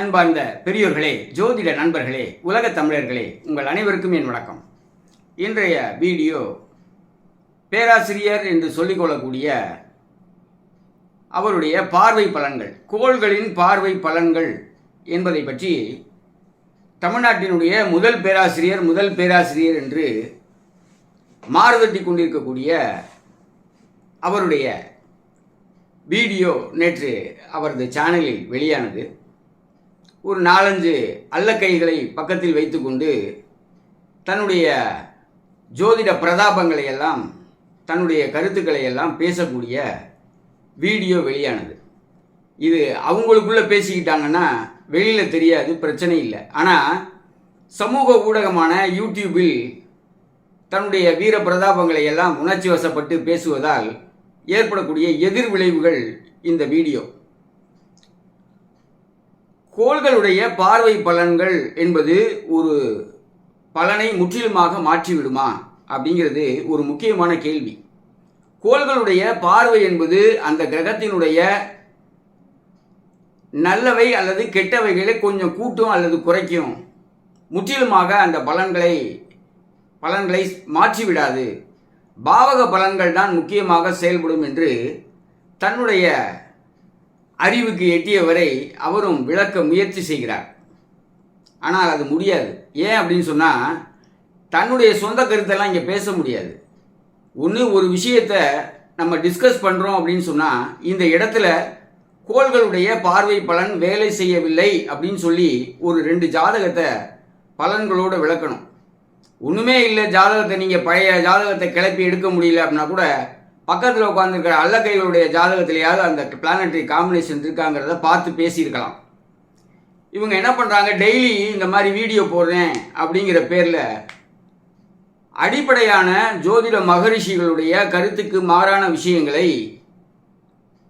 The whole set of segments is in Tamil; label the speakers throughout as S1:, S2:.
S1: அன்பார்ந்த பெரியோர்களே ஜோதிட நண்பர்களே உலகத் தமிழர்களே உங்கள் அனைவருக்கும் என் வணக்கம். இன்றைய வீடியோ பேராசிரியர் என்று சொல்லிக்கொள்ளக்கூடிய அவருடைய பார்வை பலன்கள் கோள்களின் பார்வை பலன்கள் என்பதை பற்றி தமிழ்நாட்டினுடைய முதல் பேராசிரியர் முதல் பேராசிரியர் என்று மாறுதட்டி கொண்டிருக்கக்கூடிய அவருடைய வீடியோ நேற்று அவரது சேனலில் வெளியானது. ஒரு நாலஞ்சு அல்லக்கைகளை பக்கத்தில் வைத்துக்கொண்டு தன்னுடைய ஜோதிட பிரதாபங்களை எல்லாம் தன்னுடைய கருத்துக்களை எல்லாம் பேசக்கூடிய வீடியோ வெளியானது. இது அவங்களுக்குள்ள பேசிக்கிட்டாங்கன்னா வெளியில் தெரியாது பிரச்சனை இல்லை. ஆனால் சமூக ஊடகமான யூடியூபில் தன்னுடைய வீர பிரதாபங்களை எல்லாம் உணர்ச்சி வசப்பட்டு பேசுவதால் ஏற்படக்கூடிய எதிர் விளைவுகள் இந்த வீடியோ. கோள்களுடைய பார்வை பலன்கள் என்பது ஒரு பலனை முற்றிலுமாக மாற்றிவிடுமா அப்படிங்கிறது ஒரு முக்கியமான கேள்வி. கோள்களுடைய பார்வை என்பது அந்த கிரகத்தினுடைய நல்லவை அல்லது கெட்டவைகளை கொஞ்சம் கூட்டும் அல்லது குறைக்கும். முற்றிலுமாக அந்த பலன்களை பலன்களை மாற்றிவிடாது. பாவக பலன்கள் தான் முக்கியமாக செயல்படும் என்று தன்னுடைய அறிவுக்கு எட்டியவரை அவரும் விளக்க முயற்சி செய்கிறார். ஆனால் அது முடியாது. ஏன் அப்படின்னு சொன்னால் தன்னுடைய சொந்த கருத்தெல்லாம் இங்கே பேச முடியாது. ஒன்று ஒரு விஷயத்தை நம்ம டிஸ்கஸ் பண்ணுறோம் அப்படின்னு சொன்னால் இந்த இடத்துல கோள்களுடைய பார்வை பலன் வேலை செய்யவில்லை அப்படின்னு சொல்லி ஒரு ரெண்டு ஜாதகத்தை பலன்களோடு விளக்கணும். ஒன்றுமே இல்லை ஜாதகத்தை நீங்கள் பழைய ஜாதகத்தை கிளப்பி எடுக்க முடியல அப்படின்னா கூட பக்கத்தில் உட்காந்துருக்கிற அல்லக்கைகளுடைய ஜாதகத்திலேயாவது அந்த பிளானட்டரி காம்பினேஷன் இருக்காங்கிறத பார்த்து பேசியிருக்கலாம். இவங்க என்ன பண்ணுறாங்க டெய்லி இந்த மாதிரி வீடியோ போடுறேன் அப்படிங்கிற பேரில் அடிப்படையான ஜோதிட மகரிஷிகளுடைய கருத்துக்கு மாறான விஷயங்களை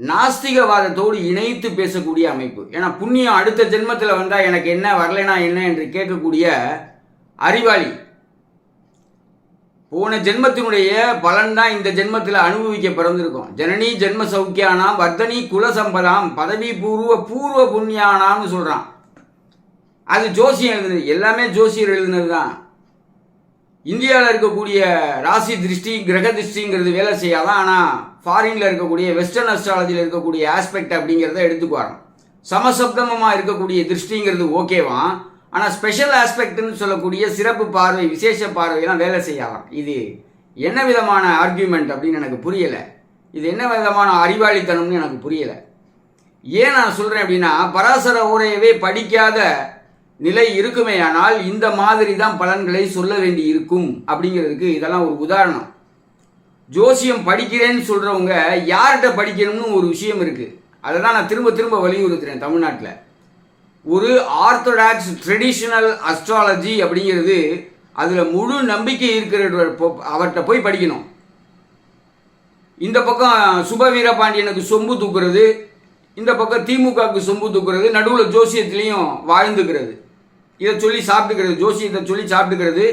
S1: நாஸ்திகவாதத்தோடு இணைத்து பேசக்கூடிய அமைப்பு. ஏன்னா புண்ணியம் அடுத்த ஜென்மத்தில் வந்தால் எனக்கு என்ன வரலைனா என்ன என்று கேட்கக்கூடிய அறிவாளி போன ஜென்மத்தினுடைய பலன் தான் இந்த ஜென்மத்தில் அனுபவிக்க பிறந்திருக்கும் ஜனனி ஜென்ம சௌக்கியானாம் வர்த்தனி குலசம்பதாம் பதவி பூர்வ பூர்வ புண்ணியானாம்னு சொல்கிறான் அது ஜோசியம் எழுதுனது. எல்லாமே ஜோசியர் எழுதுனது தான் இந்தியாவில் இருக்கக்கூடிய ராசி திருஷ்டி கிரக திருஷ்டிங்கிறது வேலை செய்யாதான் ஆனால் ஃபாரினில் இருக்கக்கூடிய வெஸ்டர்ன் அஸ்ட்ராலஜியில் இருக்கக்கூடிய ஆஸ்பெக்ட் அப்படிங்கிறத எடுத்துக்குவாங்க சமசப்தமமாக இருக்கக்கூடிய திருஷ்டிங்கிறது ஓகேவான் ஆனால் ஸ்பெஷல் ஆஸ்பெக்ட்னு சொல்லக்கூடிய சிறப்பு பார்வை விசேஷ பார்வையெல்லாம் வேலை செய்யலாம். இது என்ன விதமான ஆர்கியூமெண்ட் அப்படின்னு எனக்கு புரியலை. இது என்ன விதமான அறிவாளித்தனம்னு எனக்கு புரியலை. ஏன் நான் சொல்கிறேன் அப்படின்னா பராசர உரையவே படிக்காத நிலை இருக்குமேயானால் இந்த மாதிரி தான் பலன்களை சொல்ல வேண்டி இருக்கும் அப்படிங்கிறதுக்கு இதெல்லாம் ஒரு உதாரணம். ஜோசியம் படிக்கிறேன்னு சொல்கிறவங்க யார்கிட்ட படிக்கணும்னு ஒரு விஷயம் இருக்குது அதை தான் நான் திரும்ப திரும்ப வலியுறுத்துகிறேன் தமிழ்நாட்டில். ஒரு ஆர்த்தடாக்ஸ் ட்ரெடிஷ்னல் அஸ்ட்ராலஜி அப்படிங்கிறது அதில் முழு நம்பிக்கை இருக்கிற அவர்கிட்ட போய் படிக்கணும். இந்த பக்கம் சுப வீரபாண்டியனுக்கு சொம்பு தூக்குறது இந்த பக்கம் திமுகவுக்கு சொம்பு தூக்குறது நடுவில் ஜோசியத்துலேயும் வாழ்ந்துக்கிறது. இதை சொல்லி சாப்பிட்டுக்கிறது ஜோசியத்தை சொல்லி சாப்பிட்டுக்கிறது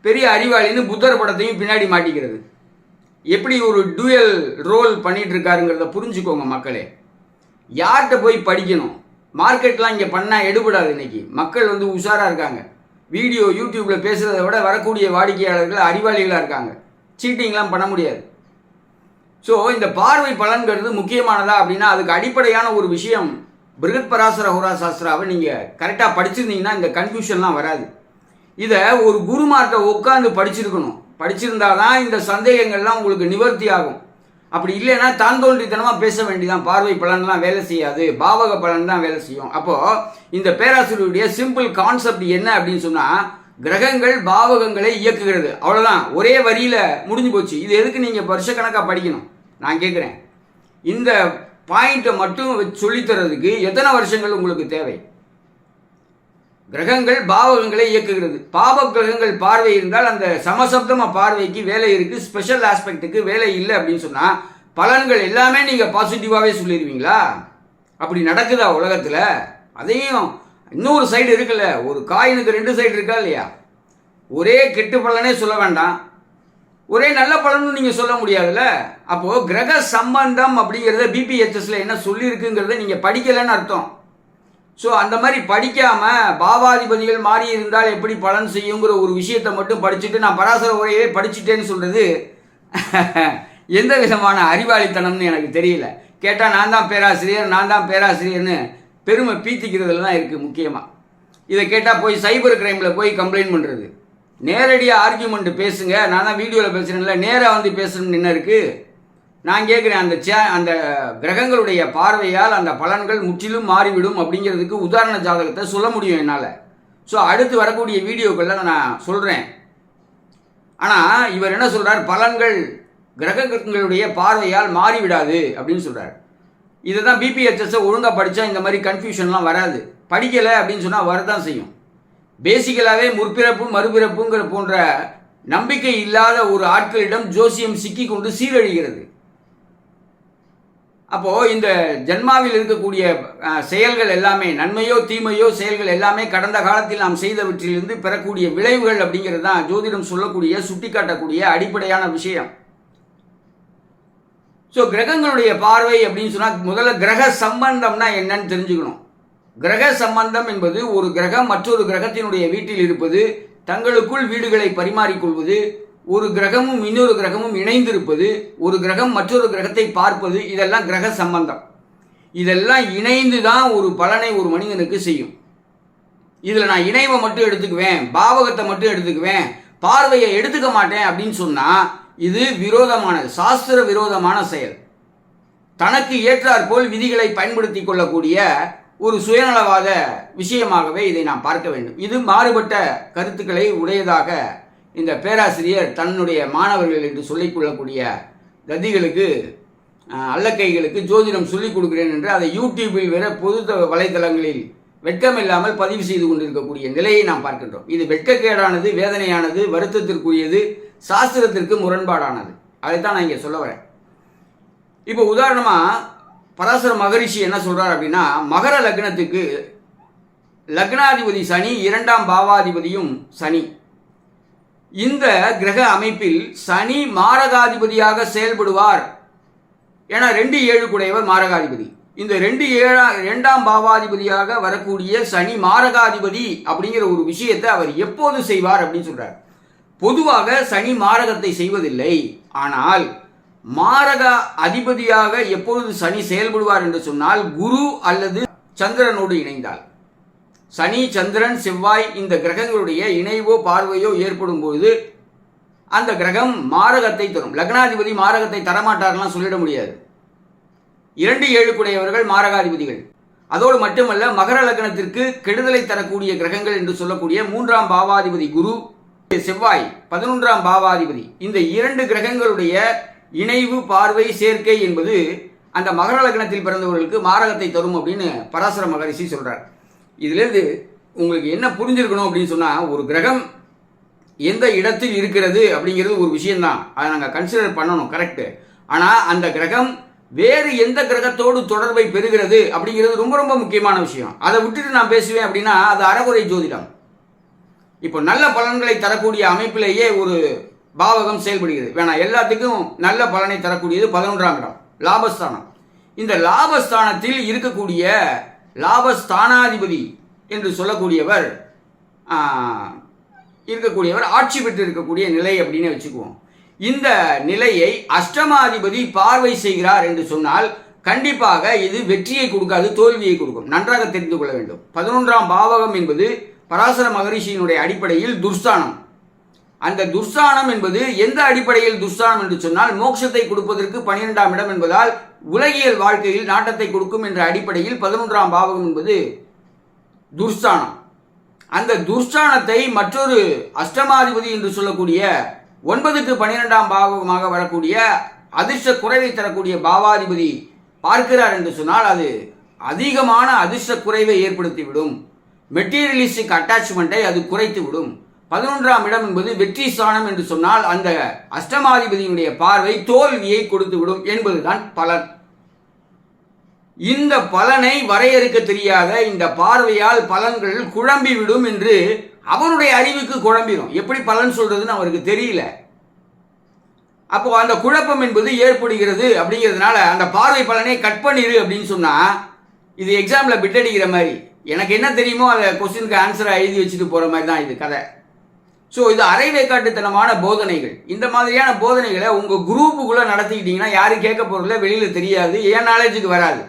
S1: பெரிய அறிவாளின்னு புத்தர் படத்தையும் பின்னாடி மாட்டிக்கிறது. எப்படி ஒரு டூயல் ரோல் பண்ணிகிட்டு இருக்காருங்கிறத புரிஞ்சுக்கோங்க மக்களே. யார்கிட்ட போய் படிக்கணும்? மார்க்கெட்லாம் இங்கே பண்ணால் எடுபடாது இன்றைக்கி மக்கள் வந்து உஷாராக இருக்காங்க. வீடியோ யூடியூப்பில் பேசுகிறத விட வரக்கூடிய வாடிக்கையாளர்கள் அறிவாளிகளாக இருக்காங்க. சீட்டிங்லாம் பண்ண முடியாது. ஸோ இந்த பார்வை பலன்கிறது முக்கியமானதா அப்படின்னா அதுக்கு அடிப்படையான ஒரு விஷயம் பிருகத் பராசர ஹோரா சாஸ்திராவை நீங்கள் கரெக்டாக படிச்சிருந்தீங்கன்னா இந்த கன்ஃபியூஷன்லாம் வராது. இதை ஒரு குருமார்கிட்ட உட்காந்து படிச்சிருக்கணும். படிச்சிருந்தா தான் இந்த சந்தேகங்கள்லாம் உங்களுக்கு நிவர்த்தி ஆகும். அப்படி இல்லைன்னா தான் தோன்றித்தனமாக பேச வேண்டியதான் பார்வை பலன்லாம் வேலை செய்யாது. பாவக பலன் தான் வேலை செய்யும். அப்போது இந்த பேராசிரியருடைய சிம்பிள் கான்செப்ட் என்ன அப்படின்னு சொன்னால் கிரகங்கள் பாவகங்களை இயக்குகிறது. அவ்வளோதான் ஒரே வரியில் முடிஞ்சு போச்சு. இது எதுக்கு நீங்கள் வருஷக்கணக்காக படிக்கணும்? நான் கேட்குறேன் இந்த பாயிண்ட்டை மட்டும் சொல்லித்தரதுக்கு எத்தனை வருஷங்கள் உங்களுக்கு தேவை? கிரகங்கள் பாவகங்களை இயக்குகிறது. பாவ கிரகங்கள் பார்வை இருந்தால் அந்த சமசப்தம பார்வைக்கு வேலை இருக்குது ஸ்பெஷல் ஆஸ்பெக்ட்டுக்கு வேலை இல்லை அப்படின்னு சொன்னால் பலன்கள் எல்லாமே நீங்கள் பாசிட்டிவாகவே சொல்லிடுவீங்களா? அப்படி நடக்குதா உலகத்தில்? அதையும் இன்னொரு சைடு இருக்குல்ல ஒரு காயினுக்கு ரெண்டு சைடு இருக்கா இல்லையா? ஒரே கெட்டு பலனே சொல்ல வேண்டாம். ஒரே நல்ல பலனும் நீங்கள் சொல்ல முடியாதுல்ல? அப்போது கிரக சம்பந்தம் அப்படிங்கிறத பிபிஹெச்எஸில் என்ன சொல்லியிருக்குங்கிறத நீங்கள் படிக்கலைன்னு அர்த்தம். ஸோ அந்த மாதிரி படிக்காமல் பாவாதிபதிகள் மாறி இருந்தால் எப்படி பலன் செய்யுங்கிற ஒரு விஷயத்தை மட்டும் படிச்சுட்டு நான் பராசர உரையே படிச்சுட்டேன்னு சொல்கிறது எந்த விதமான அறிவாளித்தனம்னு எனக்கு தெரியல. கேட்டால் நான் தான் பேராசிரியர் நான் தான் பேராசிரியர்னு பெருமை பீத்திக்கிறதுல தான் இருக்குது முக்கியமாக இதை கேட்டால் போய் சைபர் கிரைமில் போய் கம்ப்ளைண்ட் பண்ணுறது நேரடியாக ஆர்கியூமெண்ட் பேசுங்க. நான் தான் வீடியோவில் பேசுகிறேன்ல நேராக வந்து பேசணும்னு என்ன இருக்குது நான் கேட்குறேன் அந்த சே அந்த கிரகங்களுடைய பார்வையால் அந்த பலன்கள் முற்றிலும் மாறிவிடும் அப்படிங்கிறதுக்கு உதாரண ஜாதகத்தை சொல்ல முடியும் என்னால். ஸோ அடுத்து வரக்கூடிய வீடியோக்களில் நான் சொல்கிறேன் ஆனால் இவர் என்ன சொல்கிறார் பலன்கள் கிரகங்களுடைய பார்வையால் மாறிவிடாது அப்படின்னு சொல்கிறார் இதை தான் பிபிஹெச்எஸை ஒழுங்காக படித்தா இந்த மாதிரி கன்ஃபியூஷன்லாம் வராது. படிக்கலை அப்படின்னு சொன்னால் வரதான் செய்யும். பேசிக்கலாகவே முற்பிறப்பு மறுபிறப்புங்கிற போன்ற நம்பிக்கை இல்லாத ஒரு ஆட்களிடம் ஜோசியம் சிக்கி கொண்டு சீரழிகிறது. அப்போ இந்த ஜென்மாவில் இருக்கக்கூடிய செயல்கள் எல்லாமே நன்மையோ தீமையோ செயல்கள் எல்லாமே கடந்த காலத்தில் நாம் செய்தவற்றிலிருந்து பெறக்கூடிய விளைவுகள் அப்படிங்கிறது தான் ஜோதிடம் சொல்லக்கூடிய சுட்டிக்காட்டக்கூடிய அடிப்படையான விஷயம். ஸோ கிரகங்களுடைய பார்வை அப்படின்னு சொன்னால் முதல்ல கிரக சம்பந்தம்னா என்னன்னு தெரிஞ்சுக்கணும். கிரக சம்பந்தம் என்பது ஒரு கிரகம் மற்றொரு கிரகத்தினுடைய வீட்டில் இருப்பது தங்களுக்குள் வீடுகளை பரிமாறிக்கொள்வது ஒரு கிரகமும் இன்னொரு கிரகமும் இணைந்திருப்பது ஒரு கிரகம் மற்றொரு கிரகத்தை பார்ப்பது இதெல்லாம் கிரக சம்பந்தம். இதெல்லாம் இணைந்து தான் ஒரு பலனை ஒரு மனிதனுக்கு செய்யும். இதில் நான் இணைவை மட்டும் எடுத்துக்குவேன் பாவகத்தை மட்டும் எடுத்துக்குவேன் பார்வையை எடுத்துக்க மாட்டேன் அப்படின்னு சொன்னால் இது விரோதமானது சாஸ்திர விரோதமான செயல். தனக்கு ஏற்றாற்போல் விதிகளை பயன்படுத்தி கொள்ளக்கூடிய ஒரு சுயநலவாத விஷயமாகவே இதை நாம் பார்க்க வேண்டும். இது மாறுபட்ட கருத்துக்களை உடையதாக இந்த பேராசிரியர் தன்னுடைய மாணவர்கள் என்று சொல்லிக்கொள்ளக்கூடிய கதிகளுக்கு அல்லக்கைகளுக்கு ஜோதிடம் சொல்லிக் கொடுக்கிறேன் என்று அதை யூடியூபில் வேற பொது வலைதளங்களில் வெட்கமில்லாமல் பதிவு செய்து கொண்டிருக்கக்கூடிய நிலையை நாம் பார்க்கின்றோம். இது வெட்கக்கேடானது வேதனையானது வருத்தத்திற்குரியது சாஸ்திரத்திற்கு முரண்பாடானது. அதைத்தான் நான் இங்கே சொல்ல வரேன். இப்போ உதாரணமாக பராசர மகரிஷி என்ன சொல்கிறார் அப்படின்னா மகர லக்னத்துக்கு லக்னாதிபதி சனி இரண்டாம் பாவாதிபதியும் சனி. இந்த கிரக அமைப்பில் சனி மாரகாதிபதியாக செயல்படுவார். ஏன்னா ரெண்டு ஏழு குடையவர் மாரகாதிபதி. இந்த ரெண்டு ஏழா இரண்டாம் பாவாதிபதியாக வரக்கூடிய சனி மாரகாதிபதி அப்படிங்கிற ஒரு விஷயத்தை அவர் எப்போது செய்வார் அப்படின்னு சொல்றார். பொதுவாக சனி மாரகத்தை செய்வதில்லை. ஆனால் மாரக அதிபதியாக எப்பொழுது சனி செயல்படுவார் என்று சொன்னால் குரு அல்லது சந்திரனோடு இணைந்தால். சனி சந்திரன் செவ்வாய் இந்த கிரகங்களுடைய இணைவோ பார்வையோ ஏற்படும் பொழுது அந்த கிரகம் மாரகத்தை தரும். லக்னாதிபதி மாரகத்தை தரமாட்டார்லாம் சொல்லிட முடியாது. இரண்டு ஏழுக்குடையவர்கள் மாரகாதிபதிகள். அதோடு மட்டுமல்ல மகர லக்னத்திற்கு கெடுதலை தரக்கூடிய கிரகங்கள் என்று சொல்லக்கூடிய மூன்றாம் பாவாதிபதி குரு செவ்வாய் பதினொன்றாம் பாவாதிபதி. இந்த இரண்டு கிரகங்களுடைய இணைவு பார்வை சேர்க்கை என்பது அந்த மகர லக்னத்தில் பிறந்தவர்களுக்கு மாரகத்தை தரும் அப்படின்னு பராசர மகரிஷி சொல்றார். இதுலேருந்து உங்களுக்கு என்ன புரிஞ்சிருக்கணும் அப்படின்னு சொன்னால் ஒரு கிரகம் எந்த இடத்தில் இருக்கிறது அப்படிங்கிறது ஒரு விஷயம்தான். அதை நாங்கள் கன்சிடர் பண்ணணும் கரெக்டு ஆனால் அந்த கிரகம் வேறு எந்த கிரகத்தோடு தொடர்பை பெறுகிறது அப்படிங்கிறது ரொம்ப ரொம்ப முக்கியமான விஷயம். அதை விட்டுட்டு நான் பேசுவேன் அப்படின்னா அது அறகுறை ஜோதிடம். இப்போ நல்ல பலன்களை தரக்கூடிய அமைப்பிலேயே ஒரு பாவகம் செயல்படுகிறது. வேணாம் எல்லாத்துக்கும் நல்ல பலனை தரக்கூடியது பதினொன்றாம் இடம் லாபஸ்தானம். இந்த லாபஸ்தானத்தில் இருக்கக்கூடிய லாபஸ்தானாதிபதி என்று சொல்லக்கூடியவர் இருக்கக்கூடியவர் ஆட்சி பெற்று இருக்கக்கூடிய நிலை அப்படின்னு வச்சுக்குவோம். இந்த நிலையை அஷ்டமாதிபதி பார்வை செய்கிறார் என்று சொன்னால் கண்டிப்பாக இது வெற்றியை கொடுக்காது தோல்வியை கொடுக்கும். நன்றாக தெரிந்து கொள்ள வேண்டும். பதினொன்றாம் பாவகம் என்பது பராசர மகரிஷியினுடைய அடிப்படையில் துர்ஸ்தானம். அந்த துர்ஸ்தானம் என்பது எந்த அடிப்படையில் துர்ஸ்தானம் என்று சொன்னால் மோட்சத்தை கொடுப்பதற்கு பன்னிரெண்டாம் இடம் என்பதால் உலகியல் வாழ்க்கையில் நாட்டத்தை கொடுக்கும் என்ற அடிப்படையில் பதினொன்றாம் பாவகம் என்பது துர்ஸ்தானம். அந்த துர்ஸ்தானத்தை மற்றொரு அஷ்டமாதிபதி என்று சொல்லக்கூடிய ஒன்பதுக்கு பன்னிரெண்டாம் பாவகமாக வரக்கூடிய அதிர்ஷ்ட குறைவை தரக்கூடிய பாவாதிபதி பார்க்கிறார் என்று சொன்னால் அது அதிகமான அதிர்ஷ்ட குறைவை ஏற்படுத்திவிடும். மெட்டீரியலிஸ்டிக் அட்டாச்மெண்ட்டை அது குறைத்து விடும் பதினொன்றாம் இடம் என்பது வெற்றி ஸ்தானம் என்று சொன்னால் அந்த அஷ்டமாதிபதியினுடைய பார்வை தோல்வியை கொடுத்து விடும் என்பதுதான் பலன். இந்த பலனை வரையறுக்க தெரியாத இந்த பார்வையால் பலன்கள் குழம்பிவிடும் என்று அவருடைய அறிவுக்கு குழம்பிடும் எப்படி பலன் சொல்றதுன்னு அவருக்கு தெரியல. அப்போ அந்த குழப்பம் என்பது ஏற்படுகிறது அப்படிங்கிறதுனால அந்த பார்வை பலனை கட் பண்ணிடு அப்படின்னு சொன்னா இது எக்ஸாம்ல பிட்டடிக்கிற மாதிரி. எனக்கு என்ன தெரியுமோ அதை கொஸ்டினுக்கு ஆன்சரை எழுதி வச்சுட்டு போகிற மாதிரி தான் இது கதை. ஸோ இது அரைவேக்காட்டுத்தனமான போதனைகள். இந்த மாதிரியான போதனைகளை உங்கள் குரூப்புக்குள்ளே நடத்திக்கிட்டீங்கன்னா யாரும் கேட்க போகிறதில்ல வெளியில் தெரியாது என் நாலேஜுக்கு வராது.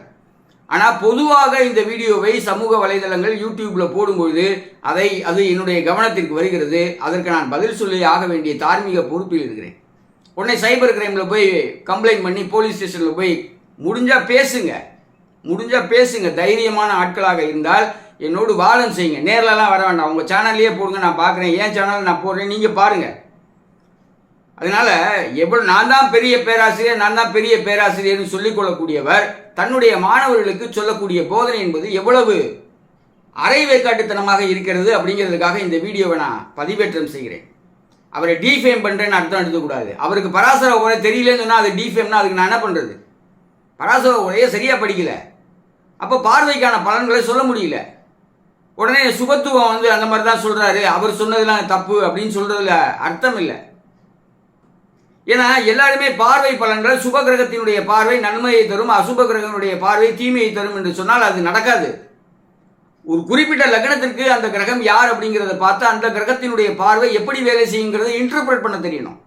S1: ஆனால் பொதுவாக இந்த வீடியோவை சமூக வலைதளங்கள் யூடியூப்பில் போடும்பொழுது அதை அது என்னுடைய கவனத்திற்கு வருகிறது. அதற்கு நான் பதில் சொல்லி ஆக வேண்டிய தார்மீக பொறுப்பில் இருக்கிறேன். உடனே சைபர் கிரைமில் போய் கம்ப்ளைண்ட் பண்ணி போலீஸ் ஸ்டேஷனில் போய் முடிஞ்சால் பேசுங்க. முடிஞ்சால் பேசுங்க. தைரியமான ஆட்களாக இருந்தால் என்னோடு வாழும் செய்யுங்க. நேர்லலாம் வர வேண்டாம். உங்கள் சேனல்லையே போடுங்க நான் பார்க்குறேன். ஏன் சேனல் நான் போடுறேன். நீங்கள் பாருங்கள் அதனால எவ்வளோ நான் தான் பெரிய பேராசிரியர் நான் தான் பெரிய பேராசிரியர்னு சொல்லிக் கொள்ளக்கூடியவர் தன்னுடைய மாணவர்களுக்கு சொல்லக்கூடிய போதனை என்பது எவ்வளவு அரைவேக்காட்டுத்தனமாக இருக்கிறது அப்படிங்கிறதுக்காக இந்த வீடியோவை நான் பதிவேற்றம் செய்கிறேன். அவரை டீஃபேம் பண்ணுறேன்னு அர்த்தம் எடுத்துக்கூடாது. அவருக்கு பராசர உரை தெரியலன்னு சொன்னால் அது டீஃபேம்னா அதுக்கு நான் என்ன பண்ணுறது பராசர உரையை சரியாக படிக்கல. அப்போ பார்வைக்கான பலன்களை சொல்ல முடியல. உடனே சுபத்துவம் வந்து அந்த மாதிரி தான் சொல்கிறாரு அவர் சொன்னதெல்லாம் தப்பு அப்படின்னு சொல்கிறதுல அர்த்தம் இல்லை. ஏன்னா எல்லாருமே பார்வை பலன்கள் சுப கிரகத்தினுடைய பார்வை நன்மையை தரும் அசுப கிரகனுடைய பார்வை தீமையை தரும் என்று சொன்னால் அது நடக்காது. ஒரு குறிப்பிட்ட லக்னத்திற்கு அந்த கிரகம் யார் அப்படிங்கிறத பார்த்து அந்த கிரகத்தினுடைய பார்வை எப்படி வேலை செய்யுங்கிறத இன்டர்பிரட் பண்ண தெரியணும்.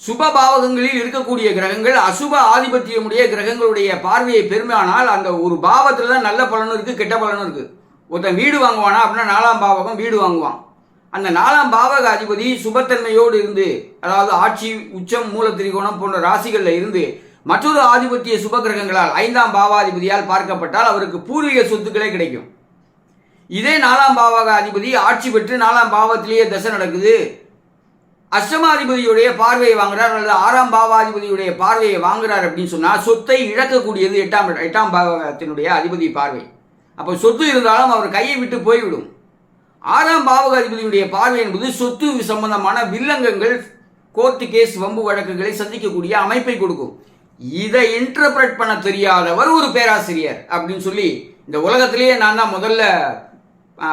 S1: சுப பாவகங்களில் இருக்கக்கூடிய கிரகங்கள் அசுப ஆதிபத்தியமுடைய கிரகங்களுடைய பார்வையை பெருமையானால் அந்த ஒரு பாவத்தில் தான் நல்ல பலனும் இருக்குது கெட்ட பலனும் இருக்குது ஒருத்தன் வீடு வாங்குவானா அப்படின்னா நாலாம் பாவகம் வீடு வாங்குவான். அந்த நாலாம் பாவக அதிபதி சுபத்தன்மையோடு இருந்து அதாவது ஆட்சி உச்சம் மூல திரிகோணம் போன்ற ராசிகளில் இருந்து மற்றொரு ஆதிபத்திய சுப கிரகங்களால் ஐந்தாம் பாவாதிபதியால் பார்க்கப்பட்டால் அவருக்கு பூர்வீக சொத்துக்களே கிடைக்கும். இதே நாலாம் பாவக அதிபதி ஆட்சி பெற்று நாலாம் பாவத்திலேயே தசை நடக்குது. அஷ்டமாதிபதியுடைய பார்வையை வாங்குறார் அல்லது ஆறாம் பாவாதிபதியுடைய பார்வையை வாங்குறார் அப்படின்னு சொன்னால் சொத்தை இழக்கக்கூடியது எட்டாம் எட்டாம் பாவகத்தினுடைய அதிபதி பார்வை. அப்போ சொத்து இருந்தாலும் அவர் கையை விட்டு போய்விடும். ஆறாம் பாவக அதிபதியுடைய பார்வை என்பது சொத்து சம்பந்தமான வில்லங்கங்கள் கோர்ட்டு கேஸ் வம்பு வழக்குகளை சந்திக்கக்கூடிய அமைப்பை கொடுக்கும். இதை இன்டர்பிரட் பண்ண தெரியாதவர் ஒரு பேராசிரியர் அப்படின்னு சொல்லி இந்த உலகத்திலேயே நான் தான் முதல்ல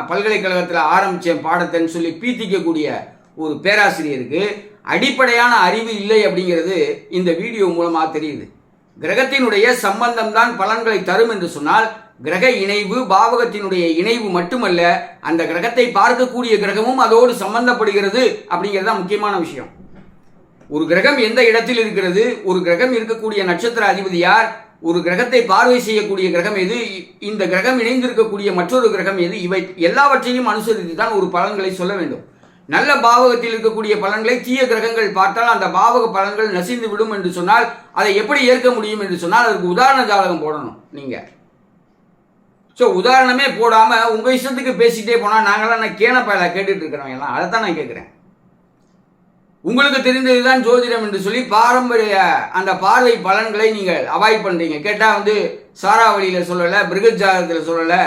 S1: பல்கலைக்கழகத்தில் ஆரம்பித்தேன் பாடத்தைன்னு சொல்லி பீத்திக்கக்கூடிய ஒரு பேராசிரியருக்கு அடிப்படையான அறிவு இல்லை அப்படிங்கிறது இந்த வீடியோ மூலமாக தெரியுது. கிரகத்தினுடைய சம்பந்தம் தான் பலன்களை தரும் என்று சொன்னால் கிரக இணைவு பாவகத்தினுடைய இணைவு மட்டுமல்ல அந்த கிரகத்தை பார்க்கக்கூடிய கிரகமும் அதோடு சம்பந்தப்படுகிறது அப்படிங்கிறது தான் முக்கியமான விஷயம். ஒரு கிரகம் எந்த இடத்தில் இருக்கிறது? ஒரு கிரகம் இருக்கக்கூடிய நட்சத்திர அதிபதி யார்? ஒரு கிரகத்தை பார்வை செய்யக்கூடிய கிரகம் எது? இந்த கிரகம் இணைந்திருக்கக்கூடிய மற்றொரு கிரகம் எது? இவை எல்லாவற்றையும் அனுசரித்து தான் ஒரு பலன்களை சொல்ல வேண்டும். நல்ல பாவகத்தில் இருக்கக்கூடிய பலன்களை தீய கிரகங்கள் பார்த்தால் அந்த பாவக பலன்கள் நசிந்து விடும் என்று சொன்னால் அதை எப்படி ஏற்க முடியும் என்று சொன்னால் அதற்கு உதாரண ஜாதகம் போடணும் நீங்கள் ஸோ உதாரணமே போடாமல் உங்கள் இஷ்டத்துக்கு பேசிகிட்டே போனால் நாங்களாம் நான் கேனப்பையில கேட்டுட்டு இருக்கிறவங்க எல்லாம்? அதை தான் நான் கேட்குறேன் உங்களுக்கு தெரிந்தது தான் ஜோதிடம் என்று சொல்லி பாரம்பரிய அந்த பார்வை பலன்களை நீங்கள் அவாய்ட் பண்ணுறீங்க கேட்டால் வந்து சாராவளியில் சொல்லலை பிருகத் ஜாதகத்தில் சொல்லலை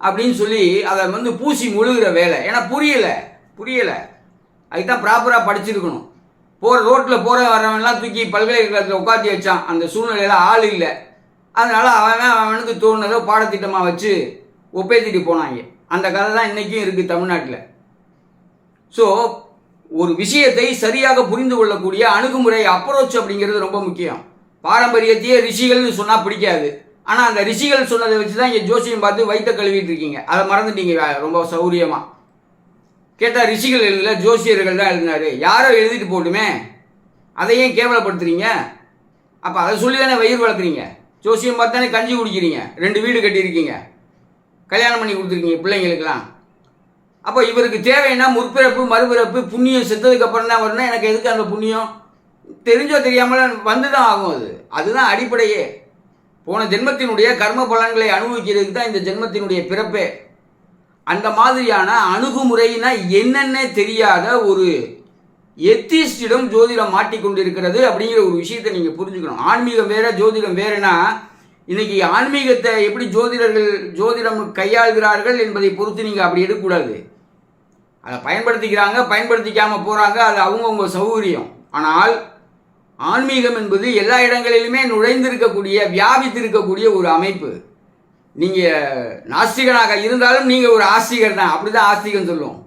S1: அப்படின்னு சொல்லி அதை வந்து பூசி முழுகிற வேலை. ஏன்னா புரியலை. புரியலை. அதுதான் ப்ராப்பராக படிச்சிருக்கணும். போகிற ரோட்டில் போகிற வரவன்லாம் தூக்கி பல்கலைக்கழகத்தில் உட்காந்து வச்சான். அந்த சூழ்நிலையில் ஆள் இல்லை. அதனால் அவன் அவனுக்கு தோணுனதோ பாடத்திட்டமாக வச்சு ஒப்பேத்திட்டு போனாங்க. அந்த கதை தான் இன்றைக்கும் இருக்குது தமிழ்நாட்டில். ஸோ ஒரு விஷயத்தை சரியாக புரிந்து கொள்ளக்கூடிய அணுகுமுறை அப்ரோச் அப்படிங்கிறது ரொம்ப முக்கியம். பாரம்பரியத்தையே ரிஷிகள்னு சொன்னால் பிடிக்காது. ஆனால் அந்த ரிஷிகள் சொன்னதை வச்சு தான் இங்கே ஜோசியம் பார்த்து வைத்த கழுவிட்டு இருக்கீங்க. அதை மறந்துட்டீங்க ரொம்ப சௌரியமாக கேட்டால் ரிஷிகள் எழுதல ஜோசியர்கள் தான் எழுதினார். யாரோ எழுதிட்டு போட்டுமே? அதை ஏன் கேவலப்படுத்துறீங்க? அப்போ அதை சொல்லி தானே வயிறு வளர்க்குறீங்க? ஜோசியம் பார்த்தானே கஞ்சி குடிக்கிறீங்க? ரெண்டு வீடு கட்டியிருக்கீங்க. கல்யாணம் பண்ணி கொடுத்துருக்கீங்க பிள்ளைங்களுக்கெல்லாம். அப்போ இவருக்கு தேவைன்னா முற்பிறப்பு மறுபிறப்பு புண்ணியம் செத்ததுக்கு அப்புறம் தான் வரணும் எனக்கு எதுக்கு அந்த புண்ணியம்? தெரிஞ்சோ தெரியாமல் வந்து தான் ஆகும் அது. அதுதான் அடிப்படையே. போன ஜென்மத்தினுடைய கர்ம பலன்களை அனுபவிக்கிறதுக்கு தான் இந்த ஜென்மத்தினுடைய பிறப்பே. அந்த மாதிரியான அணுகுமுறைனா என்னென்ன தெரியாத ஒரு எத்திஸ்டிடம் ஜோதிடம் மாட்டிக்கொண்டிருக்கிறது அப்படிங்கிற ஒரு விஷயத்தை நீங்கள் புரிஞ்சுக்கணும். ஆன்மீகம் வேற ஜோதிடம் வேறனா இன்னைக்கு ஆன்மீகத்தை எப்படி ஜோதிடர்கள் ஜோதிடம் கையாளுகிறார்கள் என்பதை பொறுத்து நீங்கள் அப்படி எடுக்கக்கூடாது. அதை பயன்படுத்திக்கிறாங்க பயன்படுத்திக்காமல் போகிறாங்க அது அவங்கவுங்க சௌகரியம். ஆனால் ஆன்மீகம் என்பது எல்லா இடங்களிலுமே நுழைந்திருக்கக்கூடிய வியாபித்திருக்கக்கூடிய ஒரு அமைப்பு. நீங்கள் நாஸ்திகனாக இருந்தாலும் நீங்கள் ஒரு ஆஸ்திகர் தான். அப்படி தான் ஆஸ்திகம் சொல்லுவோம்.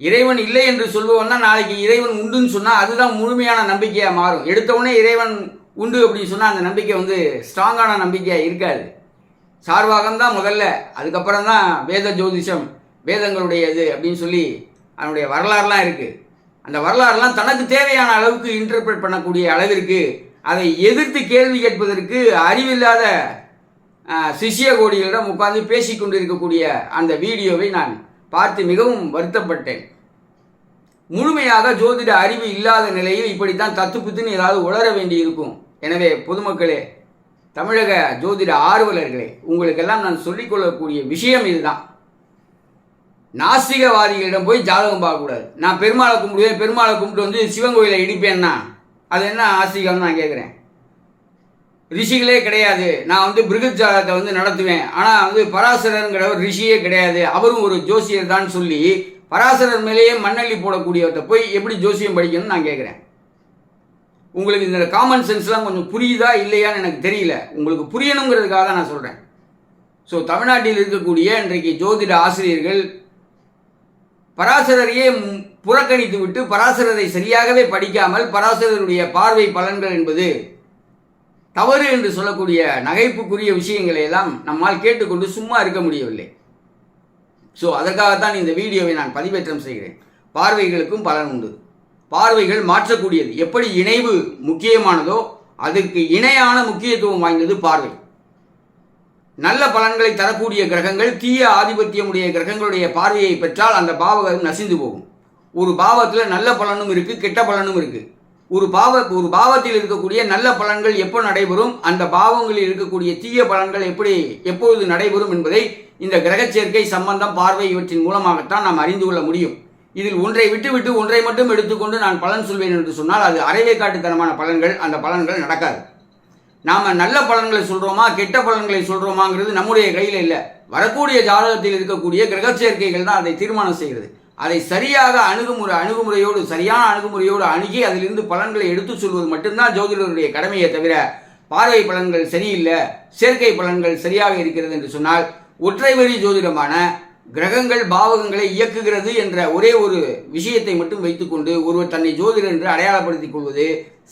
S1: இறைவன் இல்லை என்று சொல்லுவோம்னா நாளைக்கு இறைவன் உண்டுன்னு சொன்னால் அதுதான் முழுமையான நம்பிக்கையாக மாறும். எடுத்தவுடனே இறைவன் உண்டு அப்படின்னு சொன்னால் அந்த நம்பிக்கை வந்து ஸ்ட்ராங்கான நம்பிக்கையாக இருக்காது. சார்வாகம் தான் முதல்ல. அதுக்கப்புறம் தான் வேத ஜோதிஷம் வேதங்களுடைய இது அப்படின்னு சொல்லி அதனுடைய வரலாறுலாம் இருக்குது அந்த வரலாறுலாம் தனக்கு தேவையான அளவுக்கு இன்டர்பிரட் பண்ணக்கூடிய அளவிற்கு அதை எதிர்த்து கேள்வி கேட்பதற்கு அறிவில்லாத சிஷ்ய கோடிகளிடம் உட்கார்ந்து பேசிக் கொண்டிருக்கக்கூடிய அந்த வீடியோவை நான் பார்த்து மிகவும் வருத்தப்பட்டேன். முழுமையாக ஜோதிட அறிவு இல்லாத நிலையில் இப்படித்தான் தத்துப்புத்துன்னு ஏதாவது உளர வேண்டி இருக்கும் எனவே பொதுமக்களே தமிழக ஜோதிட ஆர்வலர்களே உங்களுக்கெல்லாம் நான் சொல்லிக்கொள்ளக்கூடிய விஷயம் இதுதான். நாஸ்திகவாதிகளிடம் போய் ஜாதகம் பார்க்கக்கூடாது. நான் பெருமாளை கும்பிடுவேன் பெருமாளை கும்பிட்டு வந்து சிவன் கோயிலை இடிப்பேன்னா அது என்ன ஆஸ்திகம்னு நான் கேட்குறேன். ரிஷிகளே கிடையாது. நான் வந்து பிருகத் வந்து நடத்துவேன். ஆனால் வந்து பராசரருங்கிறவர் ரிஷியே கிடையாது. அவரும் ஒரு ஜோசியர் தான் சொல்லி பராசரர் மேலேயே மண்ணள்ளி போடக்கூடியவர்கிட்ட போய் எப்படி ஜோசியம் படிக்கணும்னு நான் கேட்குறேன். உங்களுக்கு இந்த காமன் சென்ஸ்லாம் கொஞ்சம் புரியுதா இல்லையான்னு எனக்கு தெரியல. உங்களுக்கு புரியணுங்கிறதுக்காக தான் நான் சொல்கிறேன் ஸோ தமிழ்நாட்டில் இருக்கக்கூடிய இன்றைக்கு ஜோதிட ஆசிரியர்கள் பராசரரையே புறக்கணித்து விட்டு பராசரரை சரியாகவே படிக்காமல் பராசரருடைய பார்வை பலன்கள் என்பது தவறு என்று சொல்லக்கூடிய நகைப்புக்குரிய விஷயங்களை எல்லாம் நம்மால் கேட்டுக்கொண்டு சும்மா இருக்க முடியவில்லை. ஸோ அதற்காகத்தான் இந்த வீடியோவை நான் பதிவேற்றம் செய்கிறேன். பார்வைகளுக்கும் பலன் உண்டு. பார்வைகள் மாற்றக்கூடியது. எப்படி இணைவு முக்கியமானதோ அதற்கு இணையான முக்கியத்துவம் வாய்ந்தது பார்வை. நல்ல பலன்களை தரக்கூடிய கிரகங்கள் தீய ஆதிபத்தியமுடைய கிரகங்களுடைய பார்வையை பெற்றால் அந்த பாவகம் நசிந்து போகும். ஒரு பாவத்தில் நல்ல பலனும் இருக்குது கெட்ட பலனும் இருக்குது ஒரு பாவ ஒரு பாவத்தில் இருக்கக்கூடிய நல்ல பலன்கள் எப்போ நடைபெறும்? அந்த பாவங்களில் இருக்கக்கூடிய தீய பலன்கள் எப்படி எப்பொழுது நடைபெறும் என்பதை இந்த கிரக சேர்க்கை சம்பந்தம் பார்வை இவற்றின் மூலமாகத்தான் நாம் அறிந்து கொள்ள முடியும். இதில் ஒன்றை விட்டுவிட்டு ஒன்றை மட்டும் எடுத்துக்கொண்டு நான் பலன் சொல்வேன் என்று சொன்னால் அது அரைவே காட்டுத்தனமான பலன்கள் அந்த பலன்கள் நடக்காது. நாம் நல்ல பலன்களை சொல்கிறோமா கெட்ட பலன்களை சொல்கிறோமாங்கிறது நம்முடைய கையில் இல்லை. வரக்கூடிய ஜாதகத்தில் இருக்கக்கூடிய கிரக சேர்க்கைகள் தான் அதை தீர்மானம் செய்கிறது. அதை சரியாக அணுகுமுறை அணுகுமுறையோடு சரியான அணுகுமுறையோடு அணுகி அதிலிருந்து பலன்களை எடுத்து சொல்வது மட்டும்தான் ஜோதிடருடைய கடமையை தவிர பார்வை பலன்கள் சரியில்லை சேர்க்கை பலன்கள் சரியாக இருக்கிறது என்று சொன்னால் ஒற்றை வரி ஜோதிடமான கிரகங்கள் பாவகங்களை இயக்குகிறது என்ற ஒரே ஒரு விஷயத்தை மட்டும் வைத்துக்கொண்டு ஒருவர் தன்னை ஜோதிடர் என்று அடையாளப்படுத்திக் கொள்வது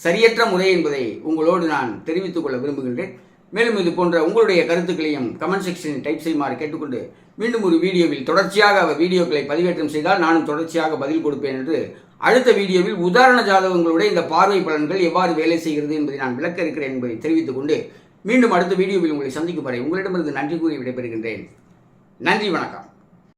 S1: சரியற்ற முறை என்பதை உங்களோடு நான் தெரிவித்துக் கொள்ள விரும்புகின்றேன். மேலும் இது போன்ற உங்களுடைய கருத்துக்களையும் கமெண்ட் செக்ஷனில் டைப் செய்யுமாறு கேட்டுக்கொண்டு மீண்டும் ஒரு வீடியோவில் தொடர்ச்சியாக அவர் வீடியோக்களை பதிவேற்றம் செய்தால் நானும் தொடர்ச்சியாக பதில் கொடுப்பேன் என்று அடுத்த வீடியோவில் உதாரண ஜாதகங்களுடைய இந்த பார்வை பலன்கள் எவ்வாறு வேலை செய்கிறது என்பதை நான் விளக்க இருக்கிறேன் என்பதை தெரிவித்துக் கொண்டு மீண்டும் அடுத்த வீடியோவில் உங்களை சந்திக்கும் வரை உங்களிடமிருந்து நன்றி கூறி விடைபெறுகின்றேன். நன்றி வணக்கம்.